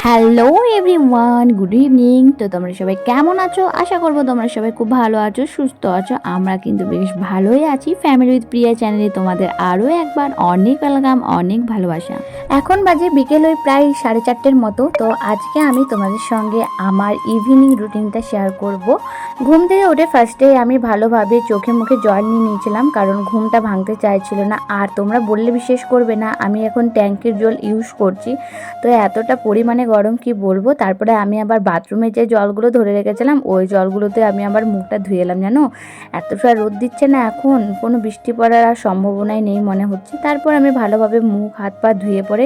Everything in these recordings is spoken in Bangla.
হ্যালো এভরিওয়ান গুড ইভিনিং তো তোমরা সবাই কেমন আছো? আশা করব তোমরা সবাই খুব ভালো আছো, সুস্থ আছো। আমরা কিন্তু বেশ ভালোই আছি। ফ্যামিলি উইথ প্রিয়া চ্যানেলে তোমাদের আরও একবার অনেক ওয়েলকাম অনেক ভালোবাসা। এখন বাজে বিকেল ওই প্রায় সাড়ে চারটের মতো। তো আজকে আমি তোমাদের সঙ্গে আমার ইভিনিং রুটিনটা শেয়ার করব। ঘুম থেকে উঠে ফার্স্টে আমি ভালোভাবে চোখে মুখে জল নিয়ে নিয়েছিলাম, কারণ ঘুমটা ভাঙতে চাইছিল না। আর তোমরা বললে বিশ্বাস করবে না, আমি এখন ট্যাঙ্কের জল ইউজ করছি। তো এতটা পরিমাণে গরম কি বলব? তারপরে আমি আবার বাথরুমে যে জলগুলো ধরে রেখেছিলাম, ওই জলগুলোতে আমি আবার মুখটা ধুয়ে এলাম, জানো? এতটা রোদ দিচ্ছে না এখন, কোনো বৃষ্টি পড়ার আর সম্ভাবনাই নেই মনে হচ্ছে। তারপর আমি ভালোভাবে মুখ, হাত, পা ধুয়ে পরে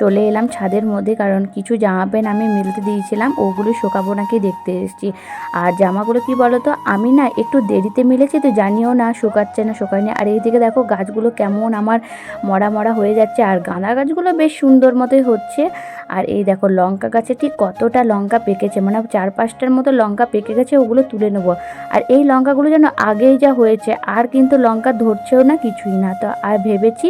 চলে এলাম ছাদের মধ্যে, কারণ কিছু জামা প্যান্ট আমি মিলতে দিয়েছিলাম, ওগুলো শোকাবো নাকি দেখতে এসেছি। আর জামাগুলো কি বলো তো আমি না একটু দেরিতে মিলেছি তো জানিও না, শুকাচ্ছে না, শুকায়নি। আর এইদিকে দেখো গাছগুলো কেমন আমার মরা মরা হয়ে যাচ্ছে, আর গাঁদা গাছগুলো বেশ সুন্দর মতোই হচ্ছে। আর এই দেখো লঙ্কা গাছে ঠিক কতটা লঙ্কা পেকেছে মানে চার পাঁচটার মতো লঙ্কা পেকে গেছে, ওগুলো তুলে নেব। আর এই লঙ্কাগুলো যেন আগেই যা হয়েছে, আর কিন্তু লঙ্কা ধরছেও না কিছুই না। তো আর ভেবেছি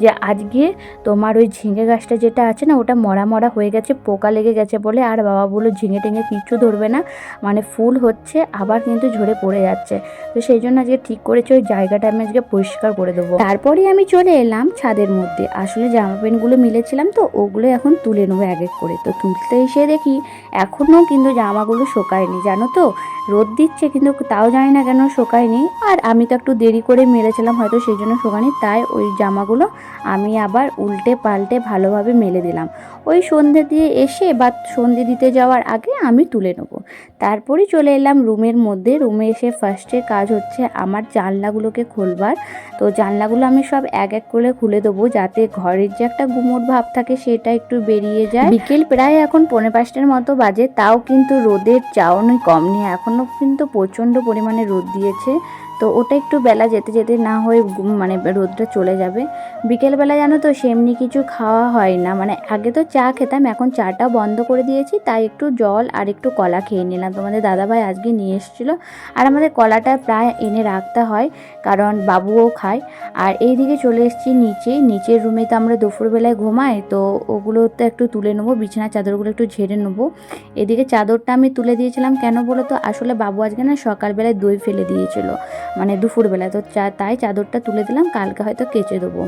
যে আজকে তোমার ওই ঝিঙে গাছটা যেটা আছে না, ওটা মরা মরা হয়ে গেছে, পোকা লেগে গেছে বলে, আর বাবা বলল ঝিঙে টিঙে কিচ্ছু ধরবে না মানে ফুল হচ্ছে, আবার কিন্তু ঝরে পড়ে যাচ্ছে। তো সেই জন্য আজকে ঠিক করেছি, ওই জায়গাটা আমি আজকে পরিষ্কার করে দেবো। তারপরেই আমি চলে এলাম ছাদের মধ্যে। আসলে জামা প্যান্টগুলো মিলেছিলাম তো ওগুলো এখন তুলে নেব। এক এক করে তো তুলতে এসে দেখি এখনও কিন্তু জামাগুলো শোকায়নি জানো তো? রোদ দিচ্ছে, কিন্তু তাও জানি না কেন শোকায়নি। আর আমি তো একটু দেরি করে মেরেছিলাম হয়তো সেই জন্য শোকায়নি, তাই ওই জামাগুলো আমি আবার উল্টে পাল্টে ভালোভাবে মেলে দিলাম। ওই সন্ধে দিয়ে এসে বা সন্ধে দিতে যাওয়ার আগে আমি তুলে নেব। তারপরে চলে এলাম রুমের মধ্যে। রুমে এসে ফার্স্টে কাজ হচ্ছে আমার জানলাগুলোকে খুলবার। তো জানলাগুলো আমি সব এক এক করে খুলে দেবো যাতে ঘরের যে একটা গুমোট ভাব থাকে সেটা একটু বেরিয়ে যায়। বিকেল প্রায় এখন পৌনে পাঁচটার মতো বাজে, তাও কিন্তু রোদের চাউনি কম নেই। এখনও কিন্তু প্রচণ্ড পরিমাণে রোদ দিয়েছে। তো ওটা একটু বেলা যেতে যেতে না হয়ে মানে রোদটা চলে যাবে। বিকেলবেলা জানো তো সেমনি কিছু খাওয়া হয় না। মানে আগে তো চা খেতাম, এখন চাটা বন্ধ করে দিয়েছি, তাই একটু জল আর একটু কলা খেয়ে নিলাম। তোমাদের দাদাভাই আজকে নিয়ে এসেছিল। আর আমাদের কলাটা প্রায় এনে রাখতে হয়, কারণ বাবুও খায়। আর এইদিকে চলে এসেছি নিচে। নিচের রুমে তো আমরা দুপুরবেলায় ঘুমাই, তো ওগুলো তো একটু তুলে নেব বিছানা চাদরগুলো একটু ঝেড়ে নেব। এদিকে চাদরটা আমি তুলে দিয়েছিলাম। কেন বলো তো, আসলে বাবু আজকে না সকালবেলায় দই ফেলে দিয়েছিল। মানে দুপুরবেলা। তো চা তাই চাদরটা তুলে দিলাম কালকে হয়তো কেচে দেবো।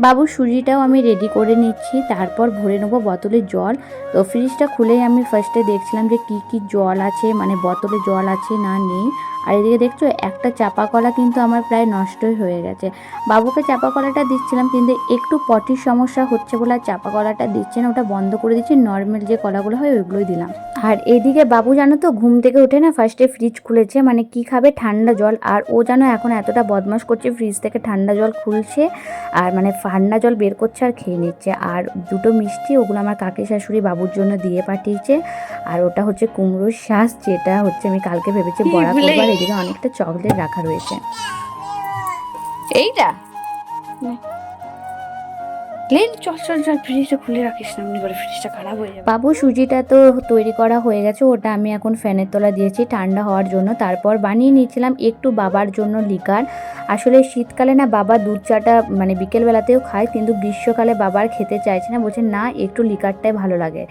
বাবুর সুজিটাও আমি রেডি করে নিচ্ছি। তারপর ভরে নেব বোতলে জল। তো ফ্রিজটা খুলেই আমি ফার্স্টে দেখছিলাম যে কি কি জল আছে মানে বোতলে জল আছে না নেই। আর এদিকে দেখছ, একটা চাপা কলা কিন্তু আমার প্রায় নষ্টই হয়ে গেছে। বাবুকে চাপা কলাটা দিচ্ছিলাম, কিন্তু একটু পটির সমস্যা হচ্ছে বলে আর চাপা কলাটা দিচ্ছে না। ওটা বন্ধ করে দিচ্ছি নর্মাল যে কলাগুলো হয় ওইগুলোই দিলাম। আর এদিকে বাবু জানো তো, ঘুম থেকে উঠে না ফার্স্টে ফ্রিজ খুলেছে মানে কি খাবে ঠান্ডা জল। আর ও জানো এখন এতটা বদমাশ করছে ফ্রিজ থেকে ঠান্ডা জল খুলছে। আর মানে ঠান্ডা জল বের করছে আর খেয়ে নিচ্ছে। আর দুটো মিষ্টি ওগুলো আমার কাকি শাশুড়ি বাবুর জন্য দিয়ে পাঠিয়েছে। আর ওটা হচ্ছে কুমড়োর শাঁস যেটা হচ্ছে আমি কালকে ভেবেছি বড়া করবার এদিকে অনেকটা চকলেট রাখা রয়েছে। এইটা? লেন চল চল চল ফ্রিজটা খুলে রাখিস না করে ফ্রিজটা খারাপ হয়ে যাবে। বাবু, সুজিটা তো তৈরি করা হয়ে গেছে, ওটা আমি এখন ফ্যানের তলা দিয়েছি ঠান্ডা হওয়ার জন্য। তারপর বানিয়ে নিয়েছিলাম একটু বাবার জন্য লিকার আসলে শীতকালে না বাবা দুধ চাটা মানে বিকেলবেলাতেও খায়, কিন্তু গ্রীষ্মকালে বাবার খেতে চাইছে না, বলছে না, একটু লিকারটাই ভালো লাগে।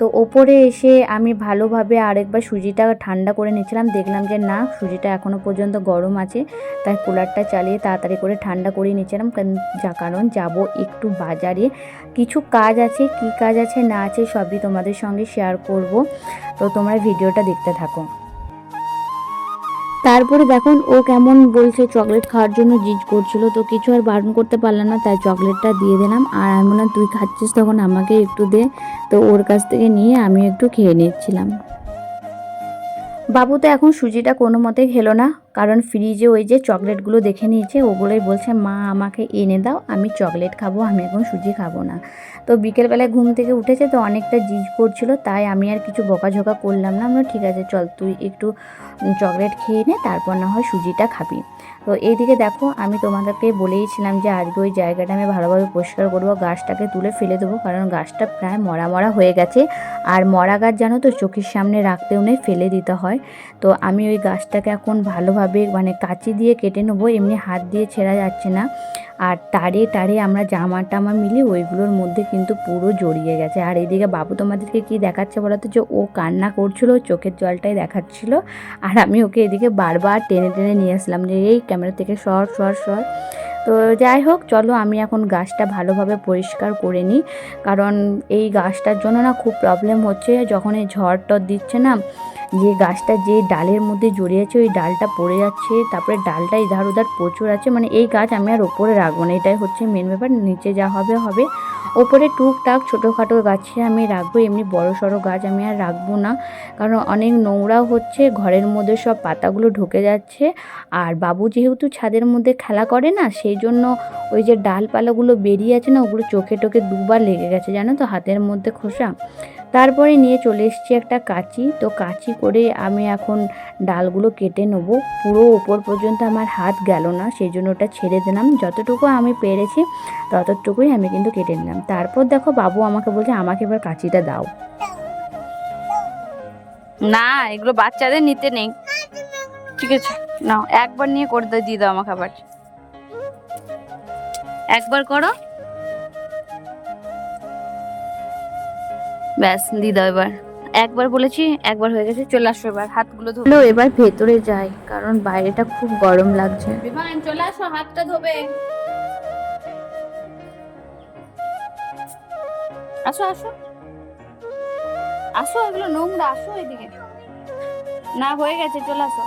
তো ওপরে এসে আমি ভালোভাবে আরেকবার সুজিটা ঠান্ডা করে নিয়েছিলাম। দেখলাম যে না, সুজিটা এখনও পর্যন্ত গরম আছে। তাই কুলারটা চালিয়ে তাড়াতাড়ি করে ঠান্ডা করে নিয়েছিলাম। যা কারণ, যাব একটু বাজারে। কিছু কাজ আছে, কি কাজ আছে না আছে সবই তোমাদের সঙ্গে শেয়ার করব। তো তোমরা ভিডিওটা দেখতে থাকো। তারপরে দেখুন, ও কেমন বলছে চকলেট খাওয়ার জন্য জিজ করছিল, তো কিছু আর বারণ করতে পারলাম না, তাই চকলেটটা দিয়ে দিলাম। আর আমি বললাম, তুই খাচ্ছিস তখন, আমাকে একটু দে। তো ওর কাছ থেকে নিয়ে আমি একটু খেয়ে নিচ্ছিলাম। বাবু তো এখন সুজিটা কোনো মতে খেলো না, কারণ ফ্রিজে ওই যে চকলেটগুলো দেখে নিয়েছে, ওগুলোই বলছে, মা, আমাকে এনে দাও, আমি চকলেট খাব, আমি এখন সুজি খাব না। তো বিকেলবেলায় ঘুম থেকে উঠেছে তো অনেকটা জিজ করছিল, তাই আমি আর কিছু বকাঝোকা করলাম না। আমরা ঠিক আছে, চল তুই একটু চকলেট খেয়ে নে, তারপর না হয় সুজিটা খাবি। তো এইদিকে দেখো, আমি তোমাদেরকে বলেইছিলাম যে আজকে ওই জায়গাটা আমি ভালোভাবে পরিষ্কার করব, গাছটাকে তুলে ফেলে দেবো, কারণ গাছটা প্রায় মরা মরা হয়ে গেছে। আর মরা গাছ জানো তো চোখের সামনে রাখতেও নেই, ফেলে দিতে হয়। তো আমি ওই গাছটাকে এখন ভালোভাবে মানে কাঁচি দিয়ে কেটে নেব, এমনি হাত দিয়ে ছেঁড়া যাচ্ছে না। আর তারে টারে আমরা জামা টামা মিলে ওইগুলোর মধ্যে কিন্তু পুরো জড়িয়ে গেছে। আর এদিকে বাবু তোমাদেরকে কি দেখাচ্ছে বলো তো যে, ও কান্না করছিল, চোখের জলটাই দেখাচ্ছিল। আর আমি ওকে এদিকে বারবার টেনে টেনে নিয়ে আসলাম যে, এই ক্যামেরা থেকে সর সর সর। তো যাই হোক, চলো আমি এখন গাছটা ভালোভাবে পরিষ্কার করে নিই। কারণ এই গাছটার জন্য না খুব প্রবলেম হচ্ছে। যখন এই ঝড় টর দিচ্ছে না যে গাছটা যে ডালের মধ্যে জড়িয়ে আছে, ওই ডালটা পড়ে যাচ্ছে। তারপরে ডালটা ইধার উধার প্রচুর আছে। মানে এই গাছ আমি আর ওপরে রাখব না। এটাই হচ্ছে মেন ব্যাপার। নিচে যা হবে হবে। ওপরে টুকটাক ছোটোখাটো গাছে আমি রাখব। এমনি বড় সড়ো গাছ আমি আর রাখব না। কারণ অনেক নোংরাও হচ্ছে। ঘরের মধ্যে সব পাতাগুলো ঢুকে যাচ্ছে। আর বাবু যেহেতু ছাদের মধ্যে খেলা করে না, সেই জন্য ওই যে ডালপালাগুলো বেরিয়ে আছে না, ওগুলো চোখে টোকে দুবার লেগে গেছে। জানো তো, হাতের মধ্যে খোসা। তারপরে নিয়ে চলে এসেছি একটা কাঁচি। তো কাঁচি করে আমি এখন ডালগুলো কেটে নেব। পুরো ওপর পর্যন্ত আমার হাত গেল না, সেই জন্য ওটা ছেড়ে দিলাম। যতটুকু আমি পেরেছি ততটুকুই আমি কিন্তু কেটে নিলাম। তারপর দেখো বাবু আমাকে বলছে, আমাকে এবার কাঁচিটা দাও। না, এগুলো বাচ্চাদের নিতে নেই। ঠিক আছে, নাও, একবার নিয়ে করে দিয়ে দাও আমাকে আবার। একবার করো। ব্যাস দিয়ে দাও এবার। একবার বলেছি একবার হয়ে গেছে চলে আসো এবার হাতগুলো ধো। চলো এবার ভেতরে যাই কারণ বাইরেটা খুব গরম লাগছে। বিমান চলে আসো হাতটা ধোবে। আসো আসো। আসো এগুলো নোংরা আসো এদিকে। না হয়ে গেছে চলে আসো।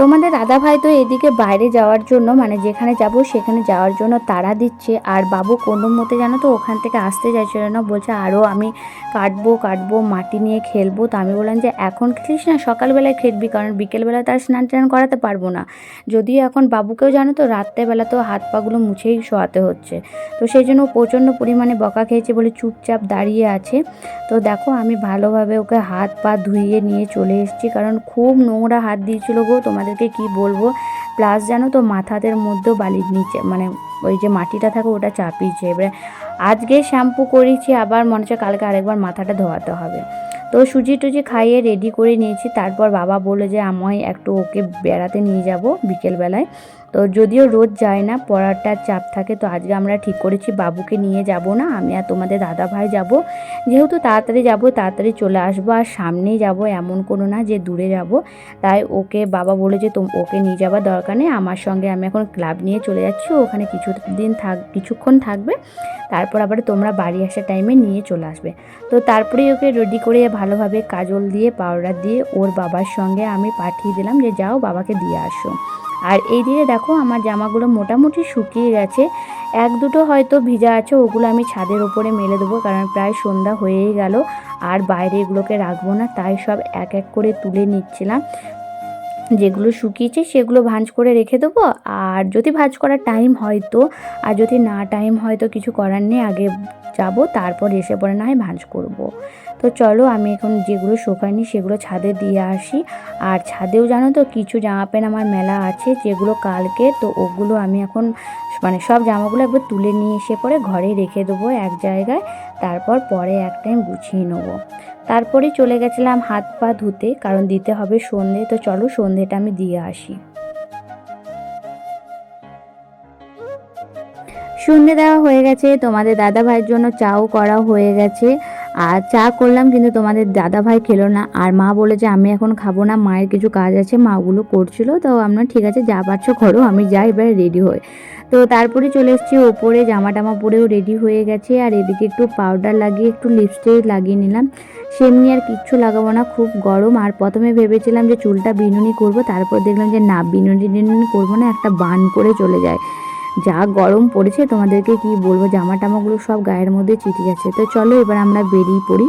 তোমাদের দাদা ভাই তো এদিকে বাইরে যাওয়ার জন্য মানে যেখানে যাব সেখানে যাওয়ার জন্য তাড়া দিচ্ছে। আর বাবু কোনো মতে জানো তো ওখান থেকে আসতে চাইছিল না, বলছে আরও আমি কাটবো কাটবো, মাটি নিয়ে খেলব। তো আমি বললাম যে, এখন খেলিস না, সকালবেলায় খেলবি, কারণ বিকেলবেলা তার স্নান টান করাতে পারব না। যদিও এখন বাবুকেও জানো তো রাত্রেবেলা তো হাত পাগুলো মুছেই শোয়াতে হচ্ছে। তো সেই জন্য প্রচণ্ড পরিমাণে বকা খেয়েছে বলে চুপচাপ দাঁড়িয়ে আছে। তো দেখো আমি ভালোভাবে ওকে হাত পা ধুইয়ে নিয়ে চলে এসেছি, কারণ খুব নোংরা হাত দিয়েছিল গো তোমাদেরকে কি বলব? প্লাস জানো তো মাথাদের মধ্যেও বালির নিচে মানে ওই যে মাটিটা থাকে ওটা চাপিয়েছে। এবারে আজকে শ্যাম্পু করেছি, আবার মনে হচ্ছে কালকে আরেকবার মাথাটা ধোয়াতে হবে। তো সুজি টুজি খাইয়ে রেডি করে নিয়েছি। তারপর বাবা বলে যে, আমায় একটু ওকে বেড়াতে নিয়ে যাব বিকেলবেলায়। তো যদিও রোজ যায় না, পড়াটার চাপ থাকে, তো আজকে আমরা ঠিক করেছি, বাবুকে নিয়ে যাব না, আমি আর তোমাদের দাদা ভাই যাব। যেহেতু তাড়াতাড়ি যাব, তাড়াতাড়ি চলে আসব, আর সামনেই যাব এমন কোনো না যে দূরে যাব। তাই ওকে, বাবা বলে যে ওকে নিয়ে যাওয়ার দরকার নেই, আমার সঙ্গে আমি এখন ক্লাব নিয়ে চলে যাচ্ছি, ওখানে কিছু দিন থাক, কিছুক্ষণ থাকবে, তারপর আবার তোমরা বাড়ি আসার টাইমে নিয়ে চলে আসবে। তো তারপরেই ওকে রেডি করে ভালোভাবে কাজল দিয়ে পাউডার দিয়ে ওর বাবার সঙ্গে আমি পাঠিয়ে দিলাম যে যাও, বাবাকে দিয়ে আসো। আর এই দিকে দেখো, আমার জামাগুলো মোটামুটি শুকিয়ে গেছে। এক দুটো হয়তো ভিজা আছে, ওগুলো আমি ছাদের ওপরে মেলে দেবো, কারণ প্রায় সন্ধ্যা হয়েই গেল। আর বাইরে এগুলোকে রাখব না, তাই সব এক এক করে তুলে নিচ্ছিলাম। যেগুলো শুকিয়েছে, সেগুলো ভাঁজ করে রেখে দেবো। আর যদি ভাঁজ করার টাইম হয়তো আর যদি না টাইম হয়তো কিছু করার নেই, আগে যাব, তারপর এসে পরে না হয় ভাঁজ করব। তো চলো আমি এখন যেগুলো শোকায়নি সেগুলো ছাদে দিয়ে আসি। আর ছাদেও জানো তো কিছু জামা প্যান্ট আমার মেলা আছে, যেগুলো কালকে, তো ওগুলো আমি এখন মানে সব জামাগুলো একবার তুলে নিয়ে এসে পরে ঘরে রেখে দেবো এক জায়গায়, তারপর পরে এক টাইম গুছিয়ে নেব। তারপরে চলে গেছিলাম হাত পা ধুতে, কারণ দিতে হবে সন্ধে, তো চলো সন্ধেটা আমি দিয়ে আসি। সন্ধে দেওয়া হয়ে গেছে, তোমাদের দাদা ভাইয়ের জন্য চাও করা হয়ে গেছে। আর চা করলাম, কিন্তু তোমাদের দাদা ভাই খেলো না। আর মা বলে যে, আমি এখন খাব না, মায়ের কিছু কাজ আছে, মা ওগুলো করছিল। তো আমরা, ঠিক আছে, যা পারছ করো, আমি যাই, এবার রেডি হই। তো তারপরে চলে এসেছি ওপরে জামা টামা পরেও রেডি হয়ে গেছে। আর এদিকে একটু পাউডার লাগিয়ে, একটু লিপস্টিক লাগিয়ে নিলাম। সেমনি আর কিচ্ছু লাগাবো না, খুব গরম। আর প্রথমে ভেবেছিলাম যে, চুলটা বিনুনি করব, তারপর দেখলাম যে, না বিনুনি টিনুনি করব না, একটা বান করে চলে যায়। যা গরম পড়েছে তোমাদেরকে কি বলব জামা টামাগুলো সব গায়ের মধ্যে চিটে যাচ্ছে তো চলো এবার আমরা বেরিয়ে পড়ি।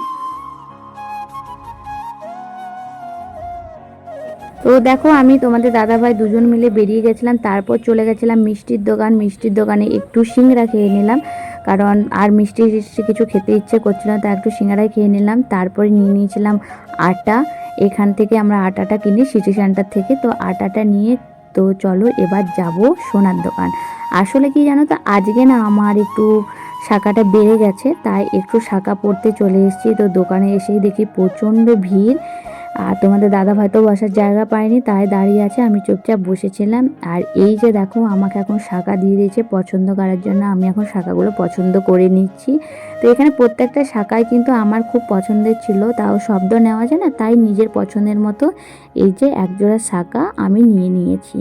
তো দেখো আমি তোমাদের দাদা ভাই দুজন মিলে বেরিয়ে গেছিলাম, তারপর চলে গেছিলাম মিষ্টির দোকান। মিষ্টির দোকানে একটু সিংড়া খেয়ে নিলাম, কারণ আর মিষ্টি কিছু খেতে ইচ্ছে করছিল না তা একটু সিঙ্গারাই খেয়ে নিলাম। তারপরে নিয়ে নিয়েছিলাম আটা। এখান থেকে আমরা আটাটা কিনি সিটি সেন্টার থেকে, তো আটাটা নিয়ে তো চলো এবার যাব সোনার দোকান। আসলে কি জানো তো, আজকে না আমার একটু শাখাটা বেড়ে গেছে, তাই একটু শাখা পড়তে চলে এসেছি। তো দোকানে এসেই দেখি প্রচণ্ড ভিড়। আর তোমাদের দাদা ভাই তো বসার জায়গা পায়নি, তাই দাঁড়িয়ে আছে, আমি চুপচাপ বসেছিলাম। আর এই যে দেখো, আমাকে এখন শাখা দিয়ে দিয়েছে, পছন্দ করার জন্য আমি এখন শাখাগুলো পছন্দ করে নিচ্ছি। তো এখানে প্রত্যেকটা শাখায় কিন্তু আমার খুব পছন্দের ছিল, তাও শব্দ নেওয়া যায় না, তাই নিজের পছন্দের মতো এই যে একজোড়া শাখা আমি নিয়ে নিয়েছি।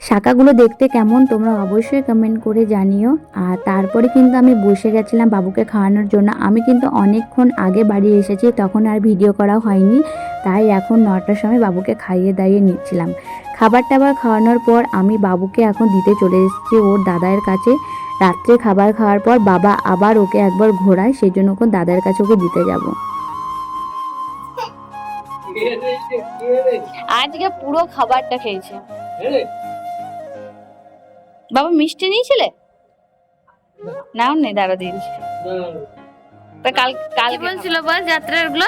শাখাগুলো দেখতে কেমন তোমরা অবশ্যই কমেন্ট করে জানিও। আর তারপরে কিন্তু আমি বসে গেছিলাম বাবুকে খাওয়ানোর জন্য। আমি কিন্তু অনেকক্ষণ আগে বাড়ি এসেছি তখন আর ভিডিও করা হয়নি। তাই এখন নটার সময় বাবুকে খাইয়ে দাইয়ে নিচ্ছিলাম। খাবার টাবার খাওয়ানোর পর আমি বাবুকে এখন দিতে চলে এসেছি ওর দাদার কাছে। রাত্রে খাবার খাওয়ার পর বাবা আবার ওকে একবার ঘোরায় সেই জন্য ওকে দাদার কাছে ওকে দিতে যাব। আজকে পুরো খাবারটা খেয়েছে। বাবা মিষ্টি নিয়েছিলে? নাও নেই দাঁড়া দিয়েছি তা কাল কাল বলছিল বল যাত্রারগুলো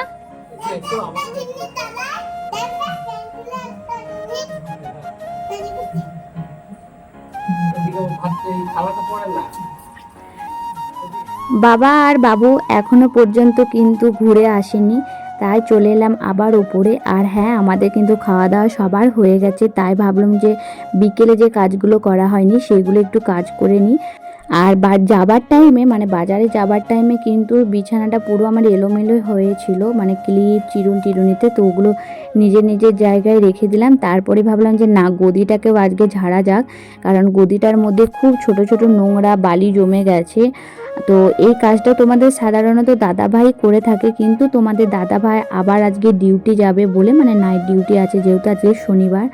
বাবা আর বাবু এখনও পর্যন্ত কিন্তু ঘুরে আসেনি। তাই চলে এলাম আবার ওপরে। আর হ্যাঁ আমাদের কিন্তু খাওয়া দাওয়া সবার হয়ে গেছে। তাই ভাবলাম যে বিকেলে যে কাজগুলো করা হয়নি, সেগুলো একটু কাজ করে নিই। আর যাবার টাইমে মানে বাজারে যাবার টাইমে কিন্তু বিছানাটা পুরো আমার এলোমেলো হয়েছিল। মানে ক্লিপ, চিরুন টিরুনিতে, তো ওগুলো নিজের নিজের জায়গায় রেখে দিলাম। তারপরে ভাবলাম যে না, গদিটাকেও আজকে ঝাড়া যাক। কারণ গদিটার মধ্যে খুব ছোট ছোট নোংরা বালি জমে গেছে। তো এই কাজটা তোমাদের সাধারণত দাদাভাই করে থাকে, কিন্তু তোমাদের দাদাভাই আবার আজকে ডিউটি যাবে বলে মানে নাইট ডিউটি আছে যেহেতু আজকে শনিবার,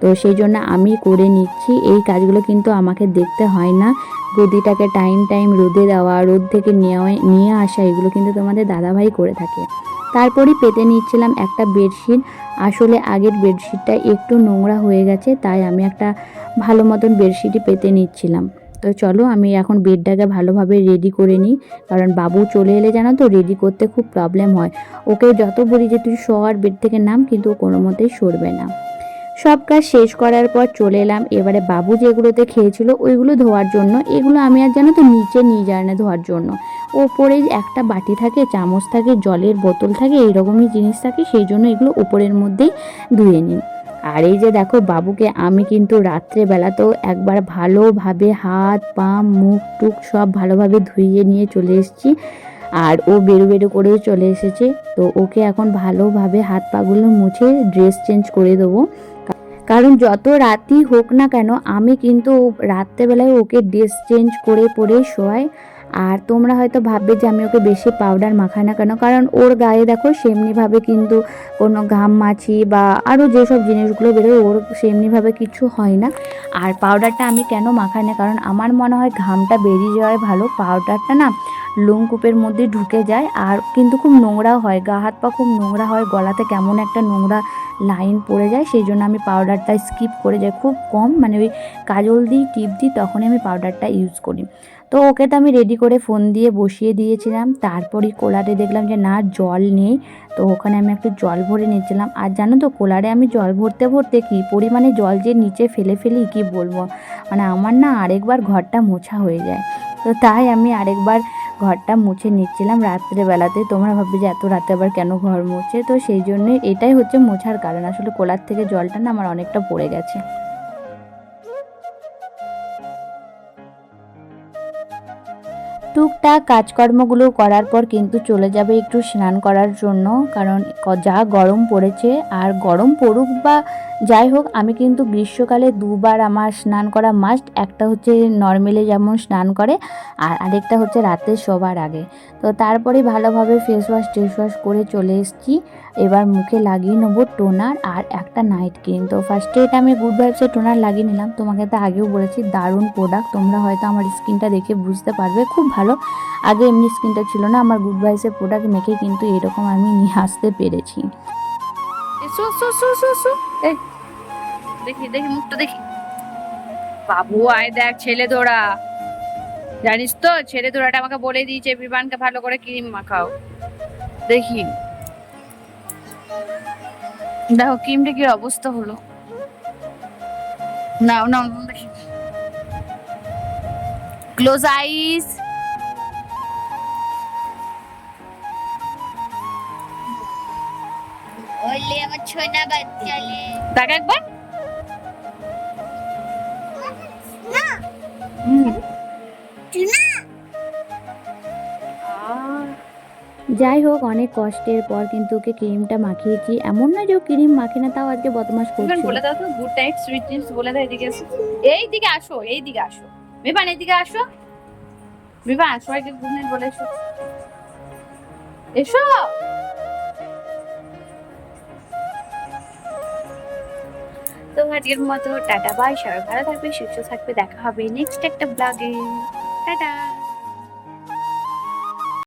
তো সেই জন্য আমি করে নিচ্ছি। এই কাজগুলো কিন্তু আমাকে দেখতে হয় না। গদিটাকে টাইম টাইম রোদে দেওয়া, রোদ থেকে নেওয়া, নিয়ে আসা, এগুলো কিন্তু তোমাদের দাদাভাই করে থাকে। তারপরেই পেতে নিচ্ছিলাম একটা বেডশিট আসলে আগের বেডশিটটা একটু নোংরা হয়ে গেছে, তাই আমি একটা ভালো মতন বেডশিটই পেতে নিচ্ছিলাম। তো চলো আমি এখন বেডটাকে ভালোভাবে রেডি করে নিই। কারণ বাবু চলে এলে জানো তো রেডি করতে খুব প্রবলেম হয়। ওকে যত বলি যে, তুই শোয়ার বেড থেকে নাম, কিন্তু কোনো মতেই সরবে না। সব কাজ শেষ করার পর চলে এলাম। এবারে বাবু যেগুলোতে খেয়েছিল, ওইগুলো ধোয়ার জন্য। এগুলো আমি আর জানো তো নিচে নিয়ে যায় না ধোয়ার জন্য। ওপরে একটা বাটি থাকে, চামচ থাকে, জলের বোতল থাকে, এইরকমই জিনিস থাকে, সেই জন্য এগুলো উপরের মধ্যেই ধুয়ে নিই। আর এই যে দেখো বাবুকে আমি কিন্তু রাত্রেবেলাতেও একবার ভালোভাবে হাত, পা, মুখ, টুক সব ভালোভাবে ধুইয়ে নিয়ে চলে এসেছি। আর ও বেরো বেরো করেও চলে এসেছে। তো ওকে এখন ভালোভাবে হাত, পাগুলো মুছে ড্রেস চেঞ্জ করে দেবো। কারণ যত রাতই হোক না কেন, আমি কিন্তু রাত্রেবেলায় ওকে ড্রেস চেঞ্জ করে পরে শোয়াই। আর তোমরা হয়তো ভাববে যে আমি ওকে বেশি পাউডার মাখাই না কেন? কারণ ওর গায়ে দেখো সেমনিভাবে কিন্তু কোনো ঘাম মাছি বা আরও যেসব জিনিসগুলো বেরোয়, ওর সেমনিভাবে কিছু হয় না। আর পাউডারটা আমি কেন মাখাই না? কারণ আমার মনে হয় ঘামটা বেরিয়ে যাওয়ায় ভালো। পাউডারটা না লোমকূপের মধ্যে ঢুকে যায় আর কিন্তু খুব নোংরা হয়। গা হাত পা খুব নোংরা হয়, গলাতে কেমন একটা নোংরা লাইন পড়ে যায় সেই জন্য আমি পাউডারটা স্কিপ করে যাই। খুব কম মানে ওই কাজল দিই, টিপ দিই, তখনই আমি পাউডারটা ইউজ করি। তো ওকে তো আমি রেডি করে ফোন দিয়ে বসিয়ে দিয়েছিলাম। তারপরই কোলারে দেখলাম যে, না, জল নেই। তো ওখানে আমি একটু জল ভরে নিচ্ছিলাম আর জানো তো, কোলারে আমি জল ভরতে ভরতে কি পরিমাণে জল যে নিচে ফেলে ফেলি, কি বলব? মানে আমার না আরেকবার ঘরটা মোছা হয়ে যায়। তো তাই আমি আরেকবার ঘরটা মুছে নিচ্ছিলাম রাত্রেবেলাতে। তোমরা ভাববে যে, এত রাতে আবার কেন ঘর মুছে? তো সেই জন্য এটাই হচ্ছে মোছার কারণ। আসলে কোলার থেকে জলটা না আমার অনেকটা পড়ে গেছে। টুকটাক কাজকর্মগুলো করার পর কিন্তু চলে যাবে একটু স্নান করার জন্য, কারণ যা গরম পড়েছে, আর গরম পড়ুক বা যাই হোক, আমি কিন্তু গ্রীষ্মকালে দুবার আমার স্নান করা মাস্ট একটা হচ্ছে নর্মালি যেমন স্নান করে, আর আরেকটা হচ্ছে রাতে শোবার আগে। তো তারপরে ভালোভাবে ফেস ওয়াশ টেস ওয়াশ করে চলে এসেছি। এবার মুখে লাগিয়ে নেব টোনার আর একটা নাইট ক্রিম তো ফার্স্টে এটা আমি গুড ভাইবসের টোনার লাগিয়ে নিলাম। তোমাকে তো আগেও বলেছি, দারুণ প্রোডাক্ট তোমরা হয়তো আমার স্কিনটা দেখে বুঝতে পারবে, খুব ভালো। আগে এমনি স্কিনটা ছিল না, আমার গুড ভাইসের প্রোডাক্ট মেখে কিন্তু এরকম আমি নিয়ে আসতে পেরেছি। দেখি দেখি মুখটা দেখি। বাবু আয় দেখ ছেলে ধরা জানিস তো ছেলে ধরাটা আমাকে বলে দিয়েছে বিমানকে ভালো করে ক্রিম মাখাও। দেখি। দেখো ক্রিমটা কি অবস্থা হলো? নাও নাও দেখি। ক্লোজ আইস ওলে আমার ছোনা বাচ্চালে। দেখ একবার? যাই হোক অনেক কষ্টের পর কিন্তু ওকে ক্রিমটা মাখিয়েছি। এমন না যে ও ক্রিম মাখে না তাও আজকে বদমাস করছে। বলে দাও তো গুড নাইট সুইট ড্রিমস বলে দাও এদিকে আসো। এই দিকে আসো এই দিকে আসো। বিমান এদিকে আসো। বিমান সবাইকে গুড নাইট বলে এসো। এসো। তো আজকের মতো, টাটা বাই সবাই ভালো থাকবে, সুস্থ থাকবে, দেখা হবে নেক্সট একটা ব্লগে টাটা।